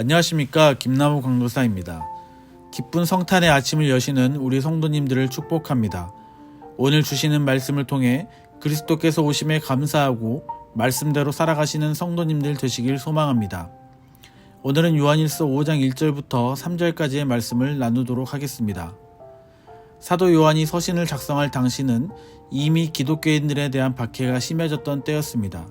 안녕하십니까 김나무 강도사입니다. 기쁜 성탄의 아침을 여시는 우리 성도님들을 축복합니다. 오늘 주시는 말씀을 통해 그리스도께서 오심에 감사하고 말씀대로 살아가시는 성도님들 되시길 소망합니다. 오늘은 요한일서 5장 1절부터 3절까지의 말씀을 나누도록 하겠습니다. 사도 요한이 서신을 작성할 당시는 이미 기독교인들에 대한 박해가 심해졌던 때였습니다.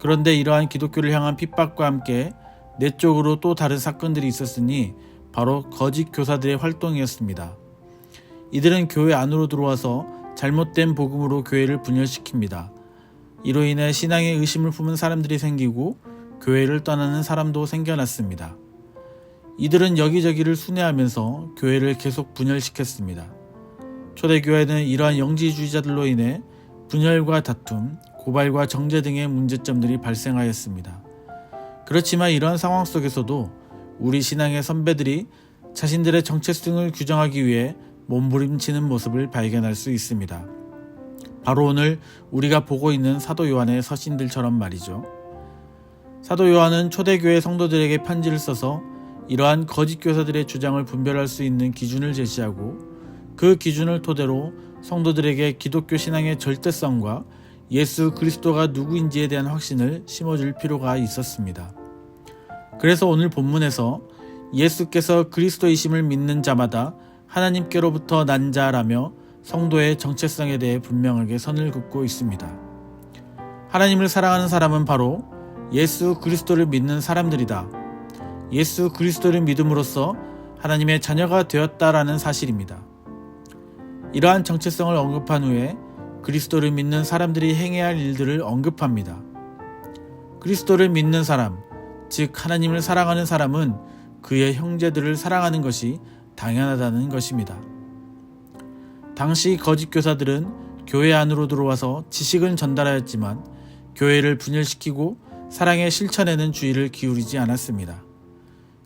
그런데 이러한 기독교를 향한 핍박과 함께 내적으로 또 다른 사건들이 있었으니 바로 거짓 교사들의 활동이었습니다. 이들은 교회 안으로 들어와서 잘못된 복음으로 교회를 분열시킵니다. 이로 인해 신앙에 의심을 품은 사람들이 생기고 교회를 떠나는 사람도 생겨났습니다. 이들은 여기저기를 순회하면서 교회를 계속 분열시켰습니다. 초대교회는 이러한 영지주의자들로 인해 분열과 다툼, 고발과 정제 등의 문제점들이 발생하였습니다. 그렇지만 이러한 상황 속에서도 우리 신앙의 선배들이 자신들의 정체성을 규정하기 위해 몸부림치는 모습을 발견할 수 있습니다. 바로 오늘 우리가 보고 있는 사도 요한의 서신들처럼 말이죠. 사도 요한은 초대교회 성도들에게 편지를 써서 이러한 거짓 교사들의 주장을 분별할 수 있는 기준을 제시하고 그 기준을 토대로 성도들에게 기독교 신앙의 절대성과 예수 그리스도가 누구인지에 대한 확신을 심어줄 필요가 있었습니다. 그래서 오늘 본문에서 예수께서 그리스도이심을 믿는 자마다 하나님께로부터 난 자라며 성도의 정체성에 대해 분명하게 선을 긋고 있습니다. 하나님을 사랑하는 사람은 바로 예수 그리스도를 믿는 사람들이다. 예수 그리스도를 믿음으로써 하나님의 자녀가 되었다라는 사실입니다. 이러한 정체성을 언급한 후에 그리스도를 믿는 사람들이 행해야 할 일들을 언급합니다. 그리스도를 믿는 사람, 즉 하나님을 사랑하는 사람은 그의 형제들을 사랑하는 것이 당연하다는 것입니다. 당시 거짓 교사들은 교회 안으로 들어와서 지식은 전달하였지만 교회를 분열시키고 사랑의 실천에는 주의를 기울이지 않았습니다.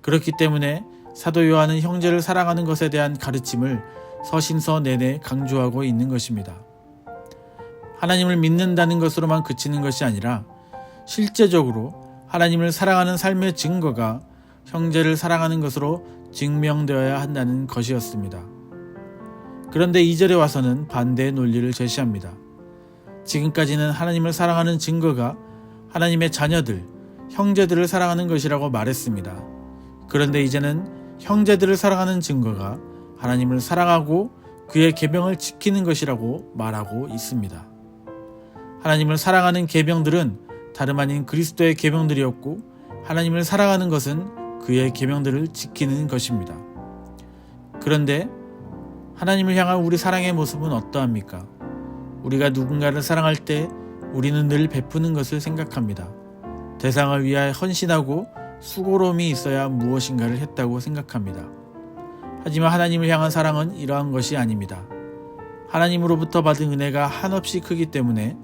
그렇기 때문에 사도 요한은 형제를 사랑하는 것에 대한 가르침을 서신서 내내 강조하고 있는 것입니다. 하나님을 믿는다는 것으로만 그치는 것이 아니라 실제적으로 하나님을 사랑하는 삶의 증거가 형제를 사랑하는 것으로 증명되어야 한다는 것이었습니다. 그런데 2절에 와서는 반대의 논리를 제시합니다. 지금까지는 하나님을 사랑하는 증거가 하나님의 자녀들, 형제들을 사랑하는 것이라고 말했습니다. 그런데 이제는 형제들을 사랑하는 증거가 하나님을 사랑하고 그의 계명을 지키는 것이라고 말하고 있습니다. 하나님을 사랑하는 계명들은 다름 아닌 그리스도의 계명들이었고 하나님을 사랑하는 것은 그의 계명들을 지키는 것입니다. 그런데 하나님을 향한 우리 사랑의 모습은 어떠합니까? 우리가 누군가를 사랑할 때 우리는 늘 베푸는 것을 생각합니다. 대상을 위하여 헌신하고 수고로움이 있어야 무엇인가를 했다고 생각합니다. 하지만 하나님을 향한 사랑은 이러한 것이 아닙니다. 하나님으로부터 받은 은혜가 한없이 크기 때문에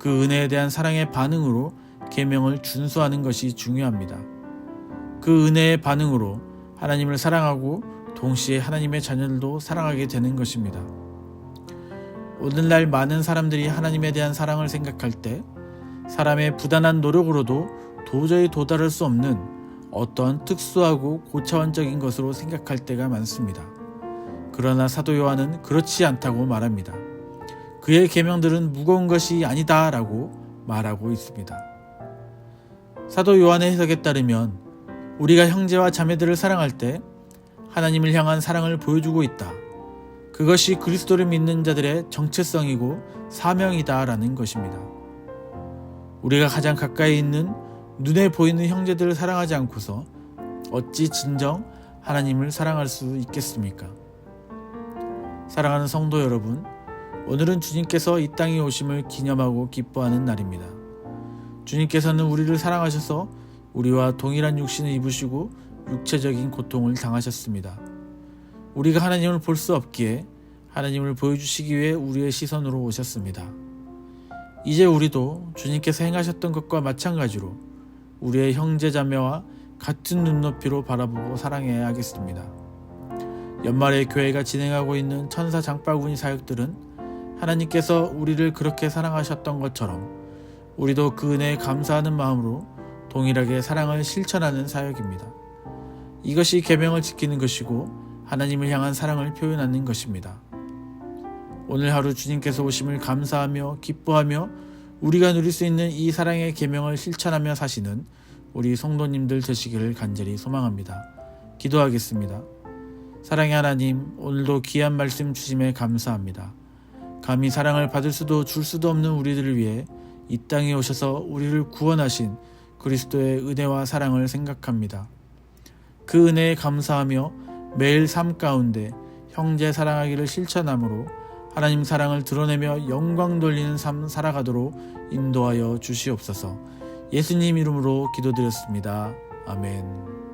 그 은혜에 대한 사랑의 반응으로 계명을 준수하는 것이 중요합니다. 그 은혜의 반응으로 하나님을 사랑하고 동시에 하나님의 자녀들도 사랑하게 되는 것입니다. 오늘날 많은 사람들이 하나님에 대한 사랑을 생각할 때 사람의 부단한 노력으로도 도저히 도달할 수 없는 어떤 특수하고 고차원적인 것으로 생각할 때가 많습니다. 그러나 사도 요한은 그렇지 않다고 말합니다. 그의 계명들은 무거운 것이 아니다라고 말하고 있습니다. 사도 요한의 해석에 따르면 우리가 형제와 자매들을 사랑할 때 하나님을 향한 사랑을 보여주고 있다. 그것이 그리스도를 믿는 자들의 정체성이고 사명이다라는 것입니다. 우리가 가장 가까이 있는 눈에 보이는 형제들을 사랑하지 않고서 어찌 진정 하나님을 사랑할 수 있겠습니까? 사랑하는 성도 여러분, 오늘은 주님께서 이 땅에 오심을 기념하고 기뻐하는 날입니다. 주님께서는 우리를 사랑하셔서 우리와 동일한 육신을 입으시고 육체적인 고통을 당하셨습니다. 우리가 하나님을 볼 수 없기에 하나님을 보여주시기 위해 우리의 시선으로 오셨습니다. 이제 우리도 주님께서 행하셨던 것과 마찬가지로 우리의 형제 자매와 같은 눈높이로 바라보고 사랑해야 하겠습니다. 연말에 교회가 진행하고 있는 천사 장바구니 사역들은 하나님께서 우리를 그렇게 사랑하셨던 것처럼 우리도 그 은혜에 감사하는 마음으로 동일하게 사랑을 실천하는 사역입니다. 이것이 계명을 지키는 것이고 하나님을 향한 사랑을 표현하는 것입니다. 오늘 하루 주님께서 오심을 감사하며 기뻐하며 우리가 누릴 수 있는 이 사랑의 계명을 실천하며 사시는 우리 성도님들 되시기를 간절히 소망합니다. 기도하겠습니다. 사랑의 하나님, 오늘도 귀한 말씀 주심에 감사합니다. 감히 사랑을 받을 수도 줄 수도 없는 우리들을 위해 이 땅에 오셔서 우리를 구원하신 그리스도의 은혜와 사랑을 생각합니다. 그 은혜에 감사하며 매일 삶 가운데 형제 사랑하기를 실천함으로 하나님 사랑을 드러내며 영광 돌리는 삶 살아가도록 인도하여 주시옵소서. 예수님 이름으로 기도드렸습니다. 아멘.